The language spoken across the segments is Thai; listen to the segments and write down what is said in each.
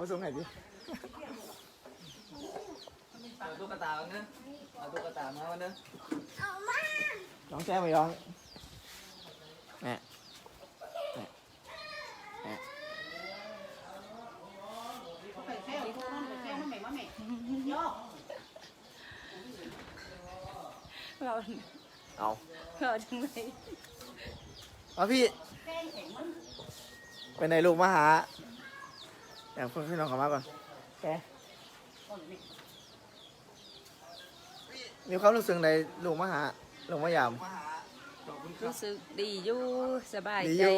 เอาส่งให้ดิเอาตุ๊กตาวันนึงเอาตุ๊กตามาวันนึงน้องแจ้ไม่ยองแม่แม่แม่เราเอา เราจังไรเอาพี่ ไปไหนลูกมาหา อยากเพิ่งให้น้องเขามาก่อนแกมีความรู้สึกในลูกมาหาลูกมายามรู้สึกดีอยู่สบายดีอใจยู่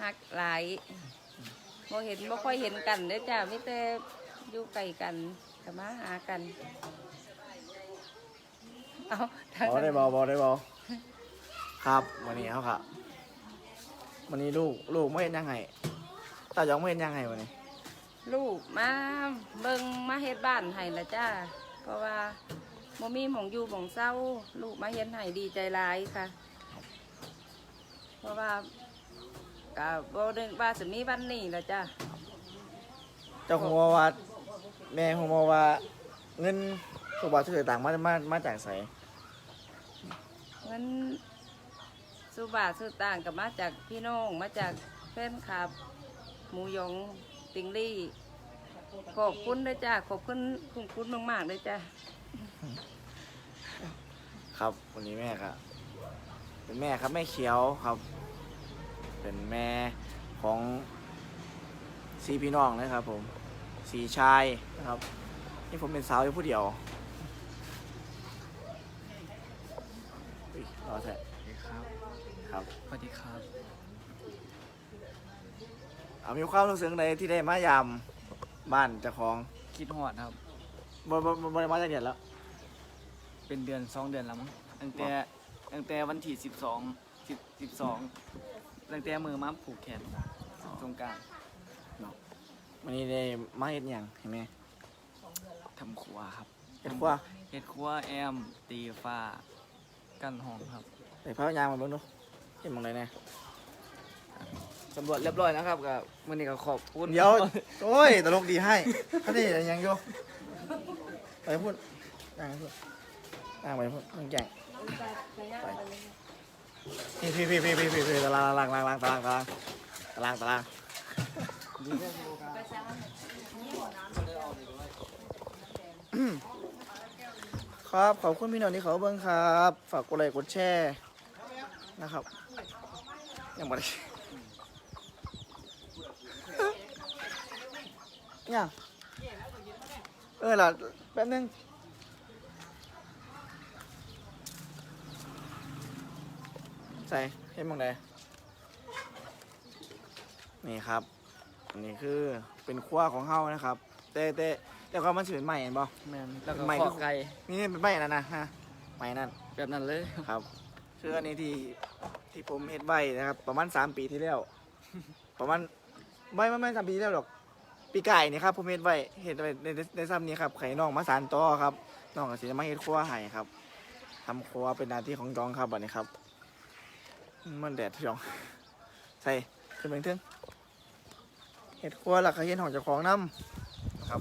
ฮักหลายบ่เห็นบ่ค่อยเห็นกันเด้อจ้ามีแต่อยู่ไกลกันก็มาหากัน เอาทางบอได้บอบอได้บอครับวันนี้เขาครับวันนี้ลูกลูกไม่เห็นยังไง ตาหยองไม่เห็นยังไงวันนี้ลูกมาเบิ่งมาเฮ็ดบ้านให้ละจ้า เพราะว่าบ่มีหมองอยู่หมองเศร้า ลูกมาเฮ็ดให้ดีใจหลายค่ะ เพราะว่าก็บ่นึกว่าสิมีวันนี้ละจ้าเจ้าของว่าแม่ของบอกว่าเงินทุกบาททุกสตางค์มามามาจากไสเงินสุบาทสุต่างกับมาจากพี่น้องมาจากแฟนคลับ หมูหยองติงลี่ขอบคุณด้วยจ้าขอบคุณคุณคุณมากๆเลยจ้าครับวันนี้แม่ครับเป็นแม่ครับแม่เขียวครับ เป็นแม่ของสีพี่น้องนะครับ ผมสีชายนะครับนี่ผมเป็นสาวอยู่ผู้เดียวอุ๊ยรอแท้ครับ ครับสวัสดีครับ เอามีความรู้สึกในที่ได้มายามบ้านเจ้าของคิดหอดครับ บ่บ่บ่บ่ได้มาจากเดือนแล้ว เป็นเดือนสองเดือนแล้วมั้งตั้งแต่ตั้งแต่วันที่สิบสองสิบสิบสองตั้งแต่มือมาผูกแขนตรงกลางวันนี้ได้มาเฮ็ดหยังเห็นไหมทำครัวครับเฮ็ดครัวเฮ็ดครัวแอมตีฟ้า กันห้องครับ ไปพายางมาเบิ่งดูเห็นหมองไหนแน่ สำรวจเรียบร้อยนะครับกับวันนี้ก็ขอบคุณเดี๋ยวโอ้ยตลกดีให้เขาได้ยังอยู่ไปพูดนั่งพูดนั่งไปพูดนั่งแก่งนี่พี่พี่พี่พี่พี่พี่ตารางตารางตารางตารางตารางตารางตารางครับขอบคุณพี่น้องที่เขาเบิ่งครับ ฝากกดไลค์กดแชร์นะครับยังบ่ได้ เนี่ยเออล่ะแป๊บนึงใส่เห็นมองใดนี่ครับอันนี้คือเป็นขั้วของเฮานะครับ แต่แต่แต่ความมันสิเป็นใหม่เห็นบ่แมนแล้วก็ไม่ขคืออไก่นี่เป็นใหม่นั่นนะฮะใหม่นั่นแบบนั้นเลยครับคืออันนี้ที่ที่ผมเฮ็ดไว้นะครับ ประมาณสามปีที่แล้วประมาณไม่ไม่ไม่สามปีที่แล้วหรอก ปีไก่นี่ครับผมเฮ็ดไว้เฮ็ดไว้ในในในซ้ำนี้ครับไข่น้องมาสานต่อครับน้องก็สิจะมาเฮ็ดครัวให้ครับทำครัวเป็นหน้าที่ของจองครับบัดนี้ครับ มันแดดจอง ใส่ขึ้นไปถึงเฮ็ดครัวแล้วก็เฮ็ดของเจ้าของน้ำนะครับ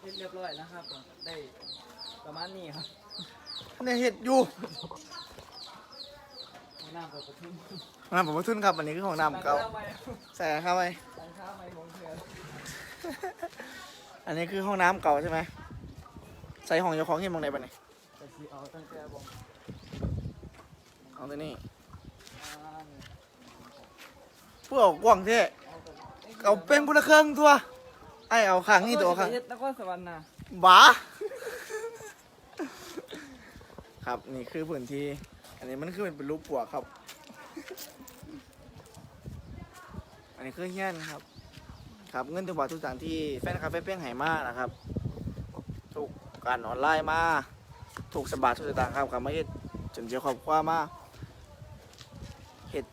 เฮ็ดเรียบร้อยนะครับ ได้ประมาณนี้ครับท่านได้เฮ็ดอยู่ห น้าเปิดประทุมน้ำผมมาทุนครับอันนี้คือของน้ำเก่าตั้งใส่เข้าไปค่าไม้ของเธออันนี้คือห้องน้ำเก่าใช่ไหมใส่ห้องเจ้าของเห็นมองไหนบ้างเนี่ยแต่สีเอาตั้งแต่บอกเอาตัวนี้ผู้เอากว้างเท่เอาเป็นบุญเครื่องตัวไอเอาข้างนี่ตัวข้างเฮ็ดนครสวรรค์นะบ้า ครับนี่คือพื้นที่ อันนี้มันคือเป็นรูปปลวครับ อันนี้คือเฮี้ยนครับ ครับเงินทุกบาททุกสตางค์ที่แฟนคลับแฟนเพลงไหมานะครับ ถูกการออนไลน์มา ถูกสบัติทุกสตางค์ครับครับมาเฮ็ดจนเจียวครอบครัวมาเฮ็ด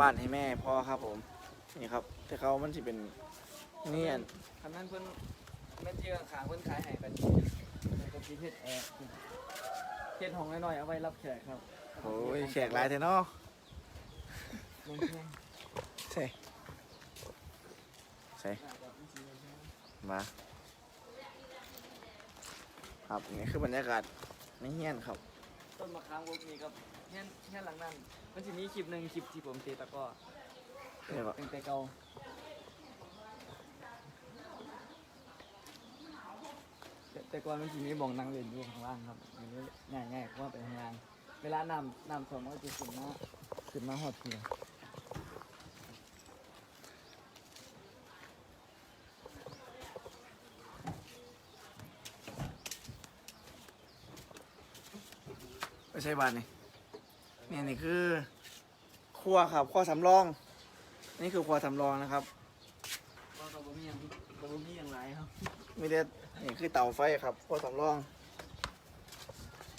บ้านให้แม่พ่อครับผม นี่ครับ แต่เขามันสิเป็นเนี่อันคันนั้นเพิ่นแม่นที่ขางเพิ่นขายให้กันก็สิเฮ็ดแอร์เฮ็ดห้องน้อยๆเอาไว้รับแขกครับ โอ้ยแขกหลายเถอะเนาะลงแข้งใช่ใช่มาครับนี่คือบรรยากาศไม่เฮี้ยนครับ ต้นมะขามพวกนี้ครับแค่แค่หลังนั้นมันจะมีคลิปหนึ่งคลิปที่ผมเตะตะกร้อเรียกว่าเป็นแต่เก่าแต่แต่ก่อนมันจะมีบ่องนั่งเล่นอยู่ข้างล่างครับอย่างนี้ง่ายง่ายๆเพราะว่าไปข้างล่าง เวลาน้ำน้ำท่วมมันก็จะขึ้นมาขึ้นมาหอดเพียไม่ใช่บ้านนี่นี่นี่คือครัวครับครัวสำรอง นี่คือครัวสำรองนะครับก็กระบอกมีอย่างกระบอกมีอย่างไรครับมีแต่นี่คือเตาไฟครับครัวสำรอง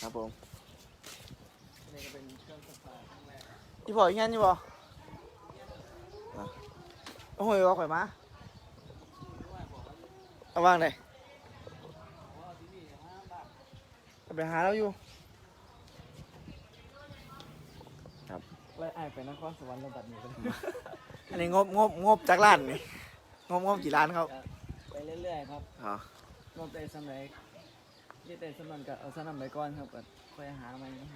ครับผม นี่ก็เป็นเครื่องซักผ้าครั้งแร กยี่ปออีกงั้นยี่ปออะโอ้ยว่าข่อยมาเอาวางเลยเอาไปหาเราอยู่ไล่ไอ้ายไปนครสวรรค์ระดับนี้ก็ได้อันนี้งบงบงบจากร้านนี่งบงบกี่ล้านครับ ไปเรื่อยๆครับอ๋อรอบใจสำเร็จยี่แต่สำนันก็เอาสนำไปก่อนครับก็ค่อยหาใหม่นะ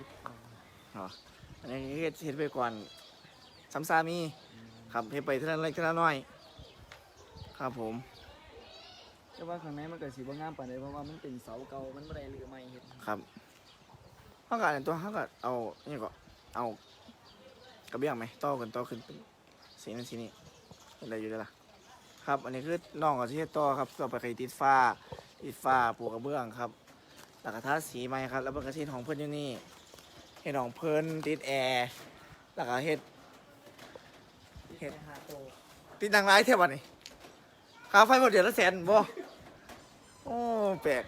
อ๋ ออันนี้เฮ็ดเฮ็ดไปก่อนซ้ำซามีครับเฮ็ดไปเท่านั้นเล็กเท่านั้นน้อย ครับผม แต่ว่าข้างในมันก็สีบ่งามปานใดเพราะว่ามันเป็นเสาเก่ามันบ่ได้รื้อใหม่เฮ็ดครับเขาก็อันตัวเขาก็เอานี่ก็เอากระเบื้องไหมต่อกันต่อขึ้นเป็นสีนั้นสีนี้เป็นอะไรอยู่ได้อล่ะ ครับ อันนี้คือน้องกับที่เฮ็ดต่อครับเพื่อไปติดฟ้าติดฟ้าปูกระเบื้องครับแล้วก็ทาสีใหม่ครับ แล้วเพิ่นก็เฮ็ดของเพิ่นอยู่นี่ เฮ็ดของเพิ่นติดแอร์แล้วก็เฮ็ดเฮ็ดไปหาโตติดดังไรเท่าวันนี้ค่าไฟหมดเดือนละแสนบ่โอ้แปลก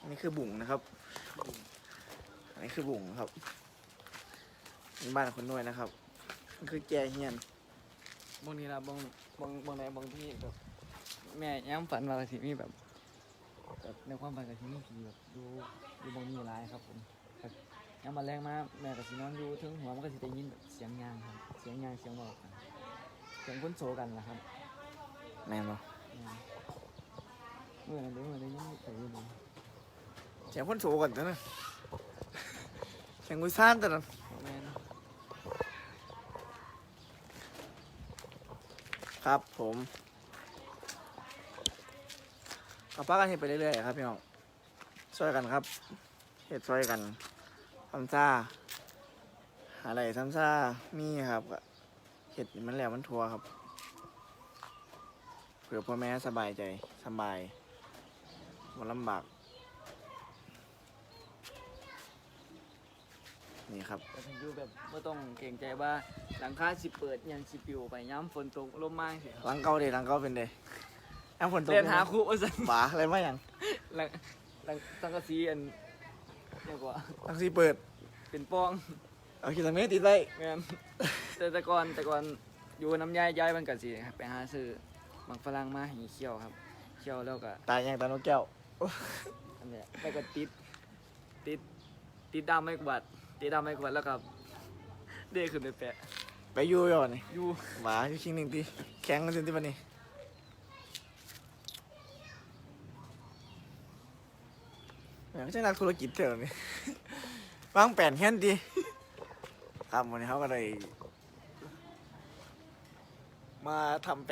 อันนี้คือบุ๋งนะครับ อันนี้คือบุ๋งครับเป็นบ้านคนน้วยนะครับมันคือแกเฮียนบางทีล่ะบางบางบางไหนบางที่แบบแม่ย้ำฝันว่าสิมีแบบ แบบในความฝันก็สิมีผีแบบอยู่อยู่บางนี้หลายครับผมแบบย้ำมาแรงมาแม่ก็สินอนอยู่ถึงหัวมันก็สิได้ยินแบบเสียงยางครับ เสียงยางเสียงบอกกันเสียงคนโซกันล่ะครับแม่นบ่เมื่อนั้นเดี๋ยวเมื่อได้ยินไปอยู่บ่เสียงคนโสก่อนตัวนั้นเสียงกุยซ่านตัวนั้นแม่นครับผม เอาป้ากันเฮ็ดไปเรื่อยๆครับพี่น้องช่วยกันครับเฮ็ดช่วยกันทำซ่าอะไรทำซ่ามีครับก็เฮ็ดให้มันแล้วมันทัวครับเผื่อพ่อแม่สบายใจสบายมันลำบากนี่ครับแต่ถึงอยู่แบบไม่ต้องเกรงใจว่าหลังคาสิเปิดยังสิปิวไปย้ำฝนตกลมมาสิครับหลังเก่าเด้หลังเก่าเป็นเด้ น้ำฝนตกเรียนหาครูว่าสันฝาอะไรมาอย่างหลังหลังสังกะสีอันเรียกว่าทังสีเปิด เป็นป้องเอาขีดสามเมตรติดไว้แม่นแต่แต่ก่อนแต่ก่อนอยู่น้ำยายย้ายมันกัสิครับไปหาซื้อมังฝรั่งมาให้เคี่ยวครับเคี่ยวแล้วก็ตายยังตานกแก้วอันเนี้ยแล้วก็ติดติดติดดามไม่กวาดติดดามไม่กวาดแล้วก็เด้ขึ้นไปแปะไปอยู่ก่อนนี่อยู่หมาอยู่คิงหนึ่งทีแข็งกันจนที่วันนี้ แหม่ไม่ใช่นักธุรกิจเท่านี้วางแผนแค่นดีครับวันนี้เขาก็เลยมาทำไป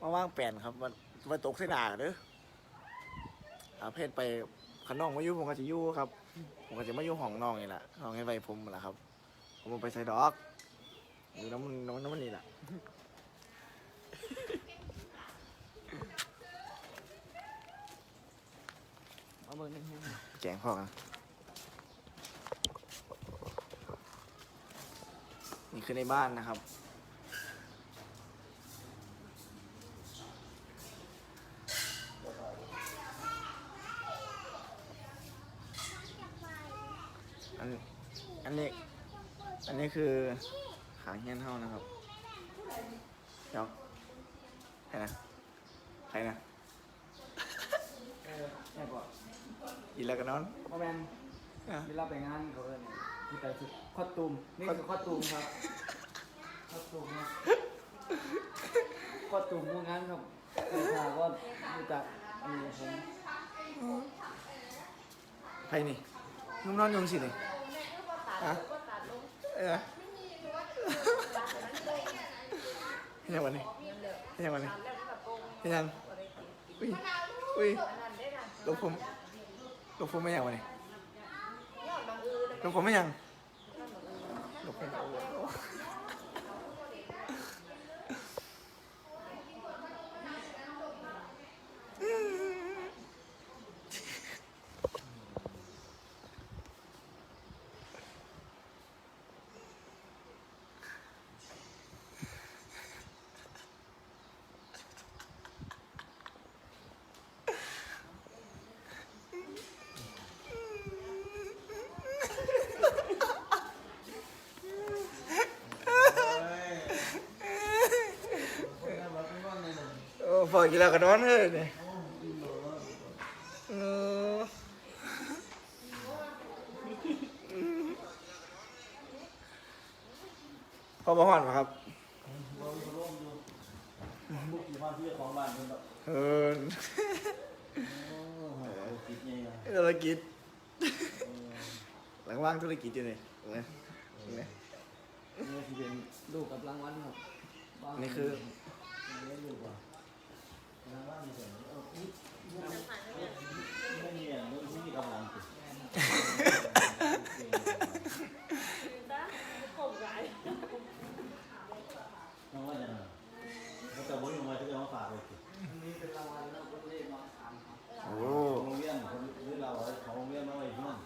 มาวางแผนครับมันมาตกเส้นหนาเด้ออาเพศไปขนองมาอยู่ผมก็จะอยู่ครับ ผมก็จะมาอยู่ห้องน้องนี่แหละห้องให้ไว้ผมแหละครับ ผมไปใส่ดอกอยู่น้ำนน้ำมันน้ำมันนี่แหละ เอาเบอร์หนึงให้หน่อยแกงพ่อกันนี่คือในบ้านนะครับ อัน อันนี้ อันนี้คือหางเฮียนเท่านะครับเดี๋ยวใครนะ ใครนะ เออแค่บอกอีกแล้วกันนอนว่าแมนอะ เวลาไปงานเขาเอิ้นที่แต่สุดคอตูมนี่คือคอตูมครับคอตูมครับคอตูมพวกนั้นครับแต่ถ้าก็รู้จักอันนี้ผมใครนี่นุ่มนอนยงสินี่ฮะเออเฮ็ดยังวันนี้เฮ็ดยังวันนี้เฮ็ดยังอุ้ยอุ้ยลงผม ลงผมไม่ยังวันนี้ลงผมไม่ยังลงผมเอาไว้โอ้พ อกินแล้วก็นอนเลยเนี่ยเออพอมาห่อนปะครับบุกอยู่บ้านที่ของบ้านเป็นแบบเออธุรกิจหลังว่างธุรกิจอยู่นี่นไหนนี่คือเป็นลูกกับรางวัลครับนี่คือ โอ้โรงเรียนคนหรือเราของโรงเรียนมาไว้ที่นั่น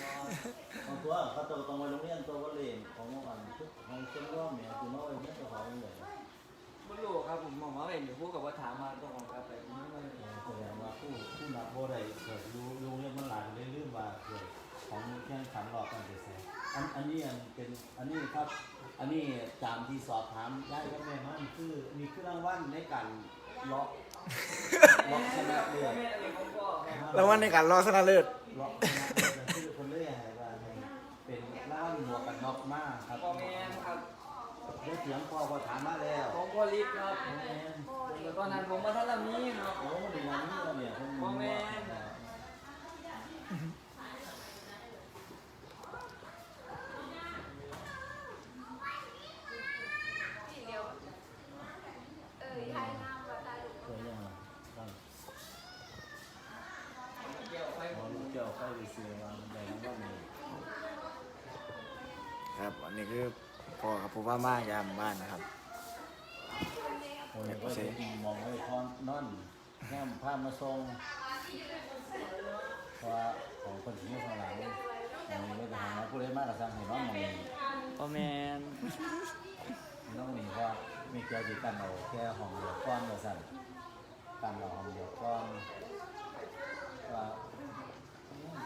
บอสบางตัวเขาตัวตรงไปโรงเรียนตัวก็เรียนของเมื่อวานทุกของเชื่อมร่วมเนี่ยคือมาไว้ที่ตัวเขาเลย ไม่รู้ครับผมมองว่าเห็นอยู่พูดกับว่าถามมาต้องของกาแฟไม่ไม่แสดงว่าผู้ผู้นักโบได้เกิดรู้รู้เรื่องมันหลายเลยลืมว่าเกิดของแข่งขันรอบกันเสียอันอันนี้อันเป็นอันนี้ครับ อันนี้ตามที่สอบถามได้ก็แม่มันคือมีเครื่องรางวัลในการล็อกล็อกชนะเลือดแม่อะไรของพ่อครับแล้ววันในการรอชนะเลิศล็อกชนะเลือดคือคนเลื่อยให้ว่าให้เป็นร่างหมวกกันน็อกมากครับ เสียงพ่อพอถามมาแล้วของพ่อลิฟครับแม่นแล้วตอนนั้นผมมาท่านละมีเนาะโอ้ดีงานนี้แล้วเนี่ยพ่อแม่เคยยังตั้งเกี่ยวไปหมอลูกเจ้าใกล้ไปเสียมาใหญ่ก็มีครับอันนี้คือ พ่อกับผู้ว่ามากยามบ้านนะครับ โอ้ยก็จะมองไว้คอนนอนแง้มผ้ามาทรงเพราะว่าของคนที่อยู่ข้างหลังอันนี้ไม่ทหารผู้ใดมากกระซังให้น้องมองนี่พ่อแม่น้องนี่เพราะมีเกี่ยวกับกันเอาแค่ห้องเดียวก้อนมาสั่นกันเอาห้องเดียวก้อนว่า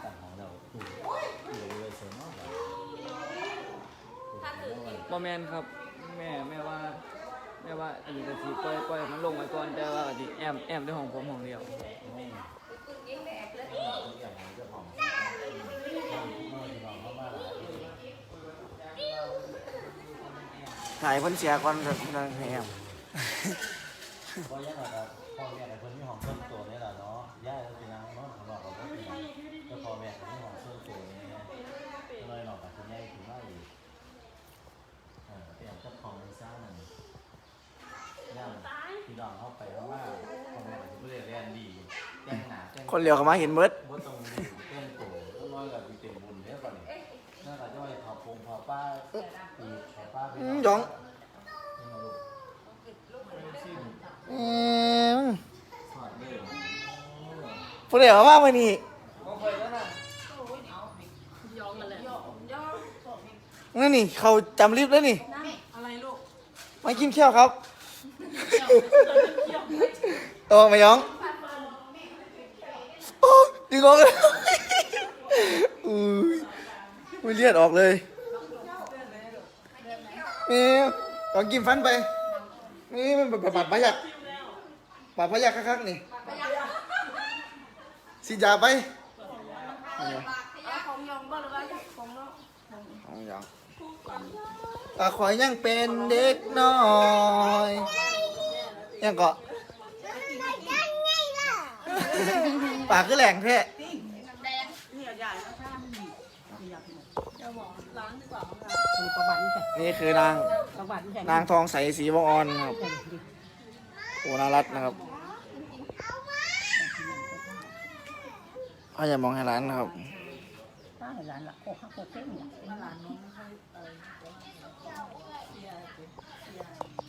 กันของเราถูกอยู่เลยเสม อแบบพ่อแม่ครับ แม่แม่ว่า แม่ว่าอันนี้ก็สิปล่อยปล่อยมันลงไว้ก่อนแต่ว่าอันนี้แอมแอมด้วยของผมของเดียวถ่ายเพิ่นเสียก่อนจะจะแหมเพราะยังไงครับพ่อแม่ในคนที่ห้องส่วนตัวนี่แหละเนาะย่าแล้วเป็นนางนอนของเราเขาก็เป็นแล้วพ่อแม่คนที่ห้องส่วนตัวนี่เลยหนอกกับคุณยายถึงว่าอีกเออเป็นเจ้าของในซ่านั่นย่างพี่น้ องเข้าไปเพราะว่าพ่อแม่เป็นผู้เรียนเรียนดีแจ้งหนาแจ้งคนเหลียวเข้ามาเห็นเบิดว่าตรงนี้แจ้งโตต้องน้อยกับมีเต็มบุญเนี่ยก่อนนี่น่าจะจะไปขอปงขอป้าปีขอป้าอืมหยองอืมสอดเลยผู้เหลียวเข้ามาวันนี้ของเคยแล้วนะนั่นนี่เขาจำลิฟต์แล้วนี่อะไรลูกมากินเขี้ยวครับ โอ้ไมาหยองโอ้ดึงออกเลยอุ้ยอุ้ยเลือดออกเลยนี่ลองกินฟันไป นี่มันแบบบาดพยักบาดพยักคักๆนี่สิยาไปของยองบ่หรือว่าของน้องขอาอย่างก็ขอยังเป็นเด็กน้อย ยังเกาะปากคือแหลงแท้นี่คือนางนางทองใสสีวงออนครับโอ้นารัตนะครับพ่ออย่ามองให้ร้านนะครับเ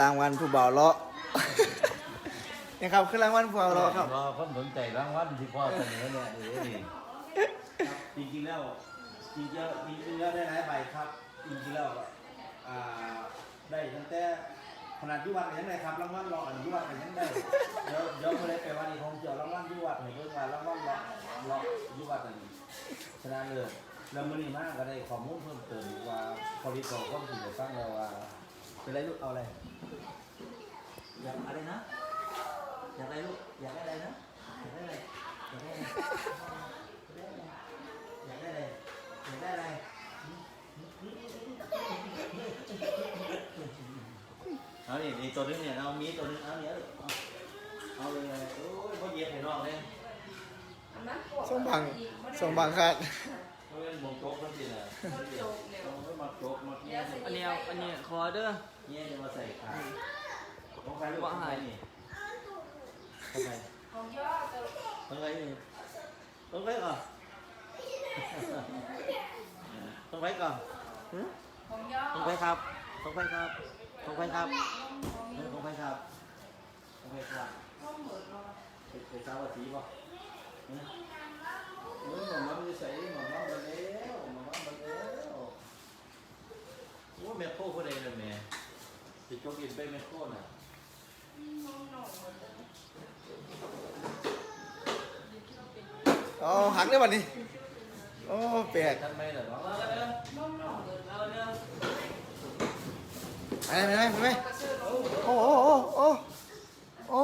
รางวัลผู้บ่าวเลาะนี่ครับคือรางวัลผู้บ่าวเลาะครับ รอคนสนใจรางวัลที่พ่อเสนอเนี่ยเออนี่ครับจริงๆแล้วจริงๆแล้วจริงๆแล้วได้หลายใบครับ จริงๆแล้วอ่าได้ตั้งแต่ขนาดยุวัดก็ยังได้ครับรางวัลรออันอยุวัดก็ยังได้เดี๋ยวเดี๋ยวคนได้ไปวันนี้คงเจอรางวัลยุวัดให้เพิ่นว่ารางวัลรอรอยุวัดอันนี้ชนะเลิศแล้วมื้อนี้มาก็ได้ข้อมูลเพิ่มเติมว่าพอดีต่อความจริงได้ฟังแล้วว่า เป็นไรลูกเอาอะไร อยากอะไรนะ อยากได้ลูก อยากได้อะไรนะ อยากได้อะไร อยากได้อะไร อยากได้อะไร อยากได้อะไรเอาดินี่ตัวนึงเนี่ยเอามีตัวนึงเอาเนี่ยเอาเอาเลยโอ้ยพ่อเย็บให้น้องเลยส่งบังส่งบังคาด เขาเป็นหมงโจ๊กเขาสินะเขาไม่มาโจ๊กมาเนี่ยอันนี้เอาอันนี้ขอเด้อเนี่ยจะมาใส่ขาของใครลูกของใครนี่ของใครของใครนี่ของใครก่อนของใครก่อนของใครครับของใครครับของใครครับเออของใครครับของใครครับเป็นเป็นสาวสีป่ะ เออเออหมอมาไม่ใส่หมอมามาแล้วหมอมามาแล้วโอ้แม่โคคนใดเลยแม่จะจกอินไปแม่โคน่ะอ๋อหักได้บัดนี้โอ้แปลกทำไมล่ะเนาะไปไหมไปไหมไปไหมโอ้โอ้โอ้โอ้โอ้